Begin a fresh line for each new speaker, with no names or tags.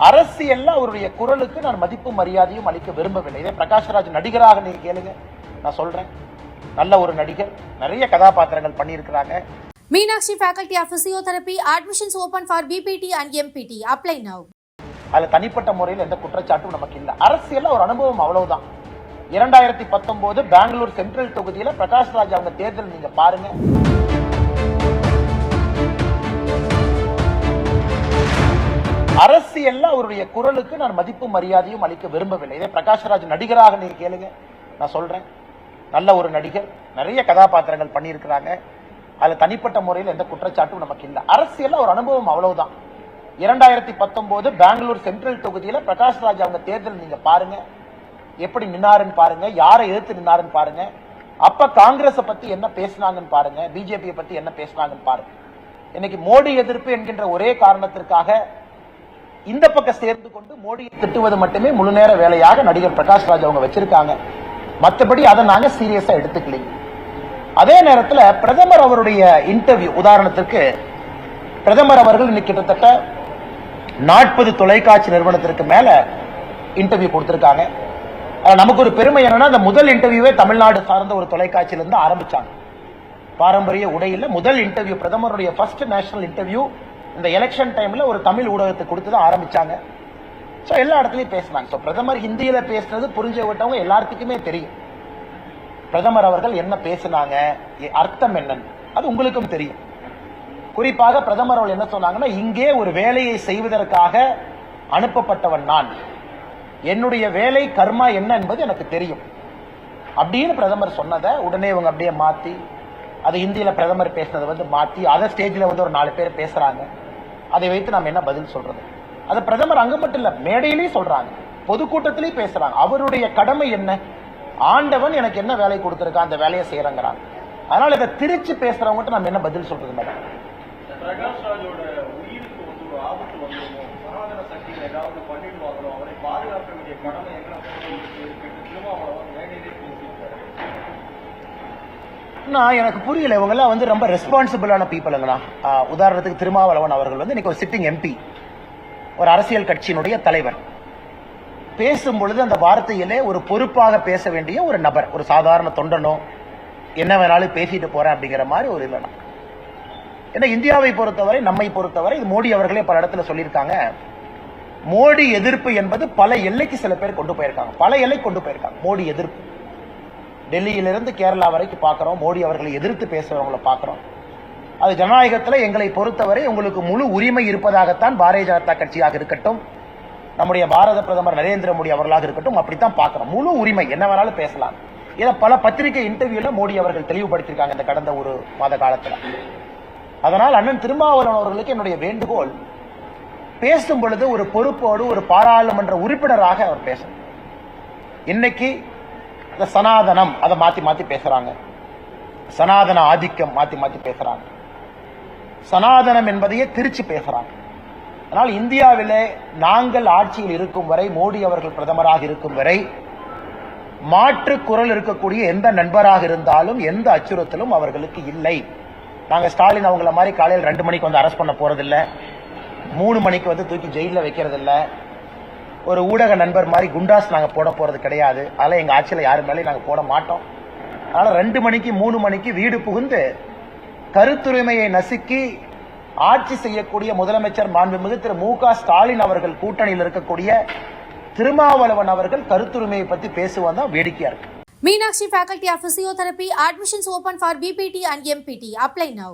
அரசியல்ல அவருடைய குரலுக்கு நான் மதிப்பு மரியாதையும் அளிக்க விரும்பவில்லை. இதே பிரகாஷ்ராஜ் நடிகராக நீங்க கேளுங்க. நான் சொல்றேன். நல்ல ஒரு நடிகர். நிறைய கதாபாத்திரங்கள் பண்ணியிருக்கிறாங்க.
Meenakshi Faculty of Physiotherapy admissions open for BPT and MPT. Apply now.
அதுல தனிப்பட்ட முறையில் எந்த குற்றச்சாட்டும் நமக்கு இல்லை. அரசியல்ல ஒரு அனுபவம் அவ்வளவுதான். இரண்டாயிரத்தி பத்தொன்பது பெங்களூர் சென்ட்ரல் தொகுதியில பிரகாஷ்ராஜ் அவங்க தேர்தல் நீங்க பாருங்க. அரசியல்ல அவருடைய குரலுக்கு நான் மதிப்பு மரியாதையும் அளிக்க விரும்பவில்லை. இதே பிரகாஷ்ராஜ் நடிகராக நீங்க கேளுங்க. நான் சொல்றேன். நல்ல ஒரு நடிகர். நிறைய கதாபாத்திரங்கள் பண்ணியிருக்கிறாங்க. அதுல தனிப்பட்ட முறையில் எந்த குற்றச்சாட்டும் நமக்கு இல்லை. அரசியல்ல ஒரு அனுபவம் அவ்வளவுதான். இரண்டாயிரத்தி பத்தொன்பது பெங்களூர் சென்ட்ரல் தொகுதியில பிரகாஷ்ராஜ் அவங்க தேர்தல் நீங்க பாருங்க. எப்படி நின்னாருன்னு பாருங்க. யாரை எதிர்த்து நின்னாருன்னு பாருங்க. அப்ப காங்கிரஸ பத்தி என்ன பேசினாங்கன்னு பாருங்க. பிஜேபியை பத்தி என்ன பேசினாங்கன்னு பாருங்க. இன்னைக்கு மோடி எதிர்ப்பு என்கின்ற ஒரே காரணத்திற்காக இந்த பக்கம் சேர்ந்து கொண்டு மோடியை திட்டுவது மட்டுமே முழு நேர வேலையாக நடிகர் பிரகாஷ் ராஜ் அவங்க வச்சிருக்காங்க. மற்றபடி அதை நாங்க சீரியஸா எடுத்துக்கலீங்க அதே நேரத்துல பிரதமர் அவருடைய இன்டர்வியூ உதாரணத்திற்கு பிரதமர் அவர்கள் இன்னைக்கு கிட்டத்தட்ட நாற்பது தொலைக்காட்சி நிறுவனத்திற்கு மேல இன்டர்வியூ கொடுத்திருக்காங்க. நமக்கு ஒரு பெருமை என்னன்னா அந்த முதல் இன்டர்வியூவே தமிழ்நாடு சார்ந்த ஒரு தொலைக்காட்சியில இருந்து ஆரம்பிச்சாங்க. பாரம்பரிய உடையில முதல் இன்டர்வியூ பிரதமருடைய ஃபர்ஸ்ட் நேஷனல் இன்டர்வியூ இந்த எலெக்ஷன் டைம்ல ஒரு தமிழ் ஊடகத்துக்கு கொடுத்து தான் ஆரம்பிச்சாங்க. ஸோ எல்லா இடத்துலையும் பேசினாங்க. ஸோ பிரதமர் ஹிந்தியில பேசுனது புரிஞ்ச விட்டவங்க எல்லாத்துக்குமே தெரியும். பிரதமர் அவர்கள் என்ன பேசினாங்க அர்த்தம் என்னன்னு. அது உங்களுக்கும் தெரியும். குறிப்பாக பிரதமர் அவர்கள் என்ன சொன்னாங்கன்னா இங்கே ஒரு வேலையை செய்வதற்காக அனுப்பப்பட்டவன் நான். என்னுடைய வேலை கர்மா என்ன என்பது எனக்கு தெரியும். அப்படின்னு பிரதமர் சொன்னதை உடனே இவங்க அப்படியே மாற்றி அது ஹிந்தியில் பிரதமர் பேசினதை வந்து மாற்றி அதை ஸ்டேஜில் வந்து ஒரு நாலு பேர் பேசுகிறாங்க அதை வைத்து நாம் என்ன பதில் சொல்றது? அது பிரதமர் அங்க மட்டும் இல்ல மேடையிலேயே சொல்றாங்க. பொதுக்கூட்டத்திலேயே பேசுறாங்க. அவருடைய கடமை என்ன? ஆண்டவன் எனக்கு என்ன வேலை கொடுத்துருக்கா? அந்த வேலையை செய்யறங்கிறாங்க அதனால இதை திருச்சி பேசுறவங்ககிட்ட நம்ம என்ன பதில் சொல்றது மேடம்?
பாதுகாக்க வேண்டிய கடமை திருமாவளவன் மேடையிலே
நான் எனக்கு புரியல இவங்கெல்லாம் வந்து ரொம்ப ரெஸ்பான்சிபிளான பீப்புளுங்கண்ணா உதாரணத்துக்கு திருமாவளவன் அவர்கள் வந்து இன்னைக்கு ஒரு சிட்டிங் எம்பி ஒரு அரசியல் கட்சியினுடைய தலைவர். பேசும் பொழுது அந்த வார்த்தையிலே ஒரு பொறுப்பாக பேச வேண்டிய ஒரு நபர் ஒரு சாதாரண தொண்டனோ என்ன வேணாலும் பேசிட்டு போறேன் அப்படிங்கிற மாதிரி ஒரு இல்லைனா ஏன்னா இந்தியாவை பொறுத்தவரை நம்மை பொறுத்தவரை இது மோடி அவர்களே பல இடத்துல சொல்லியிருக்காங்க. மோடி எதிர்ப்பு என்பது பல எல்லைக்கு சில பேர் கொண்டு போயிருக்காங்க. பல எல்லை கொண்டு போயிருக்காங்க மோடி எதிர்ப்பு. டெல்லியிலிருந்து கேரளா வரைக்கும் பார்க்குறோம். மோடி அவர்களை எதிர்த்து பேசுகிறவங்களை பார்க்குறோம். அது ஜனநாயகத்தில் எங்களை பொறுத்தவரை உங்களுக்கு முழு உரிமை இருப்பதாகத்தான் பாரதிய ஜனதா கட்சியாக இருக்கட்டும் நம்முடைய பாரத பிரதமர் நரேந்திர மோடி அவர்களாக இருக்கட்டும் அப்படித்தான் பார்க்குறோம். முழு உரிமை என்ன வேணாலும் பேசலாம். இதை பல பத்திரிகை இன்டர்வியூல மோடி அவர்கள் தெளிவுபடுத்தியிருக்காங்க இந்த கடந்த ஒரு மாத காலத்தில். அதனால் அண்ணன் திருமாவளவன் அவர்களுக்கு என்னுடைய வேண்டுகோள் பேசும் பொழுது ஒரு பொறுப்போடு ஒரு பாராளுமன்ற உறுப்பினராக அவர் பேசணும். இன்னைக்கு இந்த சனாதனம். அதை மாத்தி மாத்தி பேசுறாங்க. சனாதன ஆதிக்கம் மாத்தி மாத்தி பேசுறாங்க. சனாதனம் என்பதையே திருச்சி பேசுறாங்க. அதனால் இந்தியாவிலே நாங்கள் ஆட்சியில் இருக்கும் வரை மோடி அவர்கள் பிரதமராக இருக்கும் வரை மாற்று குரல் இருக்கக்கூடிய எந்த நண்பராக இருந்தாலும் எந்த அச்சுறுத்தலும் அவர்களுக்கு இல்லை. நாங்கள் ஸ்டாலின் அவங்கள மாதிரி காலையில் ரெண்டு மணிக்கு வந்து அரெஸ்ட் பண்ண போறதில்லை. மூணு மணிக்கு வந்து தூக்கி ஜெயிலில் வைக்கிறதில்லை. ஒரு ஊடக நண்பர் மாதிரி குண்டாஸ் நாங்கள் போட போகிறது கிடையாது அதெல்லாம் எங்கள் ஆட்சியில் யாரு மேலேயும் நாங்கள் போட மாட்டோம் அதனால் ரெண்டு மணிக்கு மூணு மணிக்கு வீடு புகுந்து கருத்துரிமையை நசுக்கி ஆட்சி செய்யக்கூடிய முதலமைச்சர் மாண்புமிகு திரு மு க ஸ்டாலின் அவர்கள் கூட்டணியில் இருக்கக்கூடிய திருமாவளவன் அவர்கள் கருத்துரிமையை பத்தி தான் வேடிக்கையா இருக்கு
Meenakshi Faculty of Physiotherapy admissions open for BPT and MPT. Apply now.